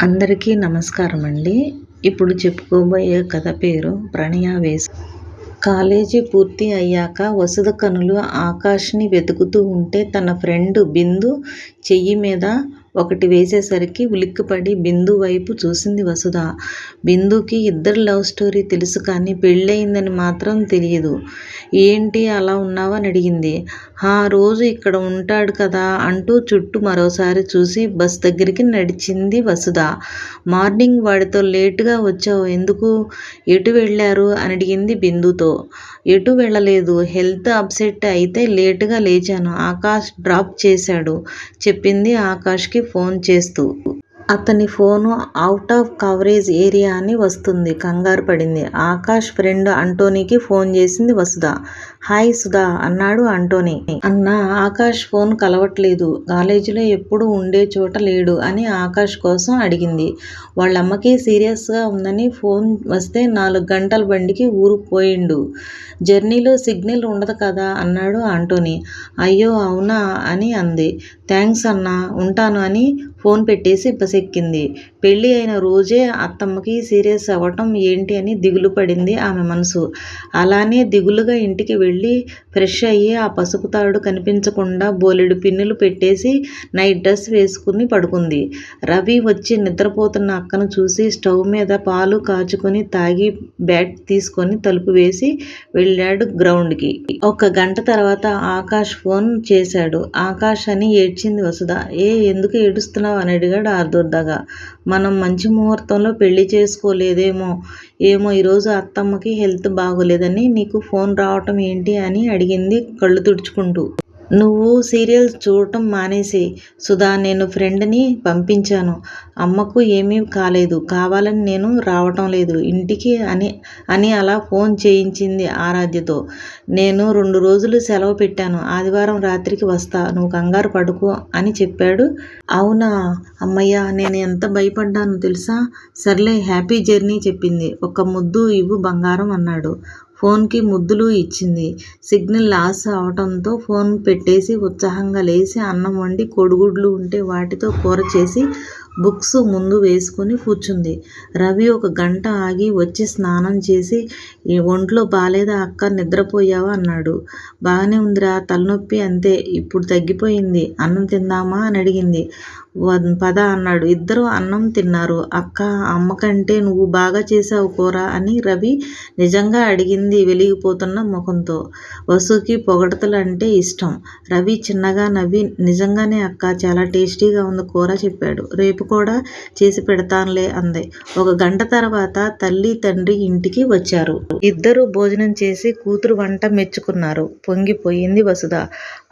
అందరికీ నమస్కారం అండి ఇప్పుడు చెప్పుకోబోయే కథ పేరు ప్రణయావేశ కాలేజీ పూర్తి అయ్యాక వసుధ కనులు ఆకాష్ని వెతుకుతూ ఉంటే తన ఫ్రెండ్ బిందు చెయ్యి మీద ఒకటి వేసేసరికి ఉలిక్కిపడి బిందు వైపు చూసింది వసుధ. బిందుకి ఇద్దరి లవ్ స్టోరీ తెలుసు కానీ పెళ్ళయిందని మాత్రం తెలియదు. ఏంటి అలా ఉన్నావని అడిగింది. ఆ రోజు ఇక్కడ ఉంటాడు కదా అంటూ చుట్టూ మరోసారి చూసి బస్ దగ్గరికి నడిచింది వసుధ. మార్నింగ్ వాడితో లేటుగా వచ్చావు ఎందుకు? ఎటు వెళ్ళారు? అని అడిగింది బిందుతో. ఎటు వెళ్ళలేదు. హెల్త్ అప్సెట్ అయితే లేటుగా లేచాను. ఆకాష్ డ్రాప్ చేశాడు చెప్పింది ఆకాష్కి ఫోన్ చేస్తూ. అతని phone out of coverage area అని వస్తుంది కంగారు పడింది. ఆకాష్ ఫ్రెండ్ అంటోనీకి ఫోన్ చేసింది వసుధ. హాయ్ సుధా అన్నాడు అంటోనీ. అన్నా ఆకాష్ ఫోన్ కలవట్లేదు. కాలేజీలో ఎప్పుడూ ఉండే చోట లేడు అని ఆకాష్ కోసం అడిగింది. వాళ్ళమ్మకి సీరియస్గా ఉందని ఫోన్ వస్తే నాలుగు గంటల బండికి ఊరు పోయిండు. జర్నీలో సిగ్నల్ ఉండదు కదా అన్నాడు ఆంటోనీ అయ్యో అవునా అని అంది. థాంక్స్ అన్నా ఉంటాను అని ఫోన్ పెట్టేసి బసెక్కింది. పెళ్ళి అయిన రోజే అత్తమ్మకి సీరియస్ అవ్వటం ఏంటి అని దిగులు పడింది ఆమె మనసు. అలానే దిగులుగా ఇంటికి వెళ్ళి ఫ్రెష్ అయ్యి ఆ పసుపు తాడు కనిపించకుండా బోలెడు పిన్నులు పెట్టేసి నైట్ డ్రెస్ వేసుకుని పడుకుంది. రవి వచ్చి నిద్రపోతున్న అక్కను చూసి స్టవ్ మీద పాలు కాచుకొని తాగి బ్యాట్ తీసుకొని తలుపు వేసి వెళ్ళాడు గ్రౌండ్కి ఒక గంట తర్వాత ఆకాష్ ఫోన్ చేశాడు. ఆకాష్ అని ఏడ్చింది వసుధ. ఏ ఎందుకు ఏడుస్తున్నావ్ అని అడిగాడు ఆర్దుర్దగా మనం మంచి ముహూర్తంలో పెళ్ళి చేసుకోలేదేమో ఏమో ఈరోజు అత్తమ్మకి హెల్త్ బాగోలేదని నీకు ఫోన్ రావటం ఏంటి అని అడిగింది కళ్ళు తుడుచుకుంటూ. నువ్వు సీరియల్స్ చూడటం మానేసి సుధా నేను ఫ్రెండ్ని పంపించాను. అమ్మకు ఏమీ కాలేదు. కావాలని నేను రావటం లేదు ఇంటికి అని అని అలా ఫోన్ చేయించింది ఆరాధ్యతో. నేను రెండు రోజులు సెలవు పెట్టాను. ఆదివారం రాత్రికి వస్తా. నువ్వు కంగారు పడుకో అని చెప్పాడు. అవునా అమ్మయ్య నేను ఎంత భయపడ్డానో తెలుసా? సర్లే హ్యాపీ జర్నీ చెప్పింది. ఒక ముద్దు ఇవ్వు బంగారం అన్నాడు. ఫోన్కి ముద్దులు ఇచ్చింది. సిగ్నల్ లాస్ అవటంతో ఫోన్ పెట్టేసి ఉత్సాహంగా లేచి అన్నం వండి కోడిగుడ్లు ఉంటే వాటితో కూర చేసి బుక్స్ ముందు వేసుకుని కూర్చుంది. రవి ఒక గంట ఆగి వచ్చి స్నానం చేసి ఒంట్లో బాగాలేదా అక్క నిద్రపోయావా అన్నాడు. బాగానే ఉందిరా తలనొప్పి అంతే ఇప్పుడు తగ్గిపోయింది. అన్నం తిందామా అని అడిగింది. పద అన్నాడు. ఇద్దరూ అన్నం తిన్నారు. అక్కా అమ్మకంటే నువ్వు బాగా చేసావు కూర అని రవి నిజంగా అడిగింది వెలిగిపోతున్న ముఖంతో. వసుకి పొగడతలు అంటే ఇష్టం. రవి చిన్నగా నవ్వి నిజంగానే అక్క చాలా టేస్టీగా ఉంది కూర చెప్పాడు. రేపు కూడా చేసి పెడతానులే అంది. ఒక గంట తర్వాత తల్లి తండ్రి ఇంటికి వచ్చారు. ఇద్దరూ భోజనం చేసి కూతురు వంట మెచ్చుకున్నారు. పొంగిపోయింది వసుధ.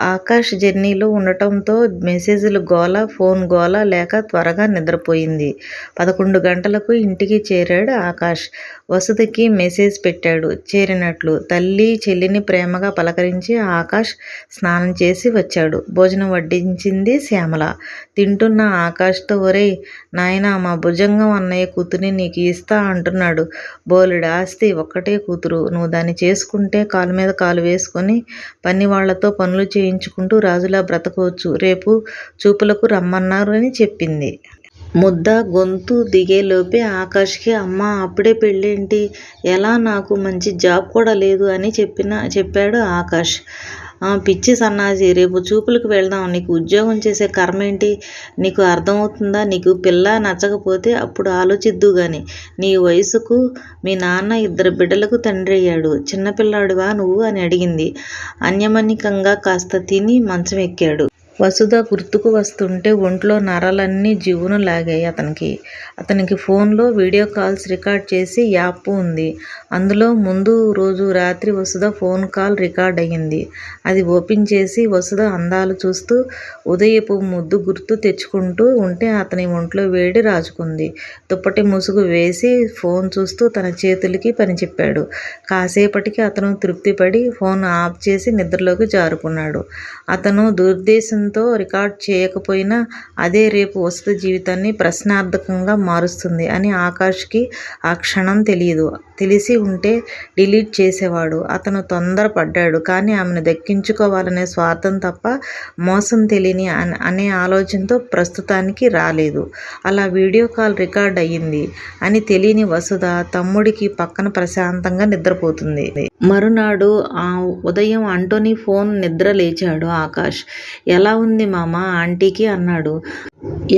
ఆకాష్ జర్నీలో ఉండటంతో మెసేజ్లు గోల ఫోన్ గోల లేక త్వరగా నిద్రపోయింది. పదకొండు గంటలకు ఇంటికి చేరాడు ఆకాష్. వసతికి మెసేజ్ పెట్టాడు చేరినట్లు. తల్లి చెల్లిని ప్రేమగా పలకరించి ఆకాష్ స్నానం చేసి వచ్చాడు. భోజనం వడ్డించింది శ్యామల. తింటున్న ఆకాష్తో ఒరే ఒరేయ్ నాయనా మా భుజంగం అన్నయ్య కూతుర్ని నీకు ఇస్తా అంటున్నాడు. బోలెడు ఆస్తి. ఒక్కటే కూతురు. నువ్వు దాన్ని చేసుకుంటే కాలు మీద కాలు వేసుకొని పని వాళ్ళతో పనులు చేయించుకుంటూ రాజులా బ్రతకవచ్చు. రేపు చూపులకు రమ్మన్నారు అని చెప్పింది. ముద్ద గొంతు దిగేలోపే ఆకాష్కి అమ్మ అమ్మా అప్పుడే పెళ్ళేంటి? ఎలా నాకు మంచి జాబ్ కూడా లేదు అని చెప్పిన చెప్పాడు ఆకాష్. పిచ్చి సన్నాసి రేపు చూపులకు వెళ్దాం నీకు ఉద్యోగం చేసే కర్మేంటి? నీకు అర్థమవుతుందా? నీకు పిల్ల నచ్చకపోతే అప్పుడు ఆలోచిద్దు కానీ నీ వయసుకు మీ నాన్న ఇద్దరు బిడ్డలకు తండ్రి అయ్యాడు చిన్నపిల్లాడువా నువ్వు అని అడిగింది. అన్యమనికంగా కాస్త తిని మంచం ఎక్కాడు. వసుధ గుర్తుకు వస్తుంటే ఒంట్లో నరాలన్నీ జివ్వున లాగాయి అతనికి. అతనికి ఫోన్లో వీడియో కాల్స్ రికార్డ్ చేసి యాప్ ఉంది. అందులో ముందు రోజు రాత్రి వసుధ ఫోన్ కాల్ రికార్డ్ అయింది. అది ఓపెన్ చేసి వసుధ అందాలు చూస్తూ ఉదయపు ముద్దు గుర్తు తెచ్చుకుంటూ ఉంటే అతని ఒంట్లో వేడి రాజుకుంది. దుప్పటి ముసుగు వేసి ఫోన్ చూస్తూ తన చేతులకి పని చెప్పాడు. కాసేపటికి అతను తృప్తిపడి ఫోన్ ఆఫ్ చేసి నిద్రలోకి జారుకున్నాడు. అతను దుర్దేశం భయంతో రికార్డ్ చేయకపోయినా అదే రేపు వస్తు జీవితాన్ని ప్రశ్నార్థకంగా మారుస్తుంది అని ఆకాష్కి ఆ క్షణం తెలియదు. తెలిసి ఉంటే డిలీట్ చేసేవాడు. అతను తొందరపడ్డాడు. కానీ ఆమెను దక్కించుకోవాలనే స్వార్థం తప్ప మోసం తెలియని అనే ఆలోచనతో ప్రస్తుతానికి రాలేదు. అలా వీడియో కాల్ రికార్డ్ అయింది అని తెలియని వసుధ తమ్ముడికి పక్కన ప్రశాంతంగా నిద్రపోతుంది. మరునాడు ఆ ఉదయం అంటోనీ ఫోన్ నిద్ర లేచాడు ఆకాష్. ఎలా ఉంది మామ ఆంటీకి అన్నాడు.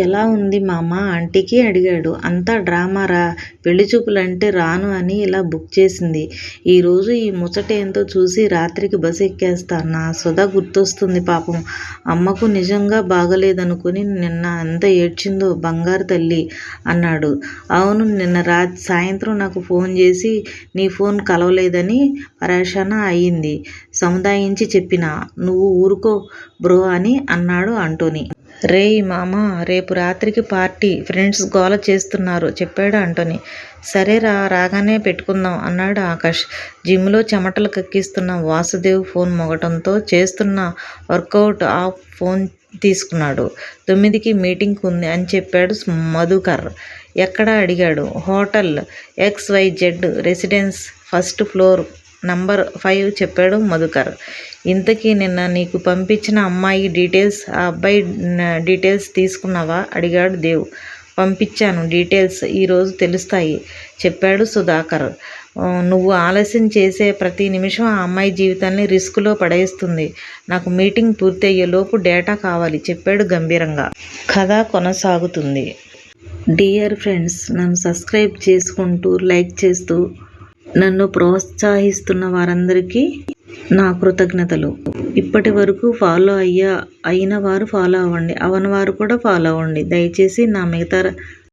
ఎలా ఉంది మామా ఆంటీకి అడిగాడు. అంతా డ్రామారా పెళ్ళిచూపులంటే రాను అని ఇలా బుక్ చేసింది. ఈరోజు ఈ ముచ్చటేంతో చూసి రాత్రికి బస్ ఎక్కేస్తాను. సుధ గుర్తొస్తుంది పాపం. అమ్మకు నిజంగా బాగాలేదనుకుని నిన్న ఎంత ఏడ్చిందో బంగారు తల్లి అన్నాడు. అవును నిన్న రా సాయంత్రం నాకు ఫోన్ చేసి నీ ఫోన్ కలవలేదని పరేషాన్ అయింది. సముదాయించి చెప్పినా. నువ్వు ఊరుకో బ్రో అని అన్నాడు ఆంటోని రేయ్ మామా రేపు రాత్రికి పార్టీ ఫ్రెండ్స్ గోల చేస్తున్నారు చెప్పాడు అంటోని సరేరా రాగానే పెట్టుకుందాం అన్నాడు ఆకాష్. జిమ్లో చెమటలు కక్కిస్తున్న వాసుదేవ్ ఫోన్ మొగటంతో చేస్తున్న వర్కౌట్ ఆఫ్ ఫోన్ తీసుకున్నాడు. తొమ్మిదికి మీటింగ్ ఉంది అని చెప్పాడు మధుకర్. ఎక్కడ అడిగాడు. Hotel X Y Z Z residence first floor number five చెప్పాడు మధుకర్. ఇంతకీ నిన్న నీకు పంపించిన అమ్మాయి డీటెయిల్స్ ఆ అబ్బాయి డీటెయిల్స్ తీసుకున్నావా అడిగాడు దేవ్. పంపించాను డీటెయిల్స్ ఈరోజు తెలుస్తాయి చెప్పాడు సుధాకర్. నువ్వు ఆలస్యం చేసే ప్రతి నిమిషం ఆ అమ్మాయి జీవితాన్ని రిస్క్లో పడేస్తుంది. నాకు మీటింగ్ పూర్తయ్యేలోపు డేటా కావాలి చెప్పాడు గంభీరంగా. కథ కొనసాగుతుంది. డియర్ ఫ్రెండ్స్ నన్ను సబ్స్క్రైబ్ చేసుకుంటూ లైక్ చేస్తూ నన్ను ప్రోత్సహిస్తున్న వారందరికీ నా కృతజ్ఞతలు. ఇప్పటి వరకు ఫాలో అయ్యా అయిన వారు ఫాలో అవ్వండి. అవని వారు కూడా ఫాలో అవ్వండి. దయచేసి నా మిగతా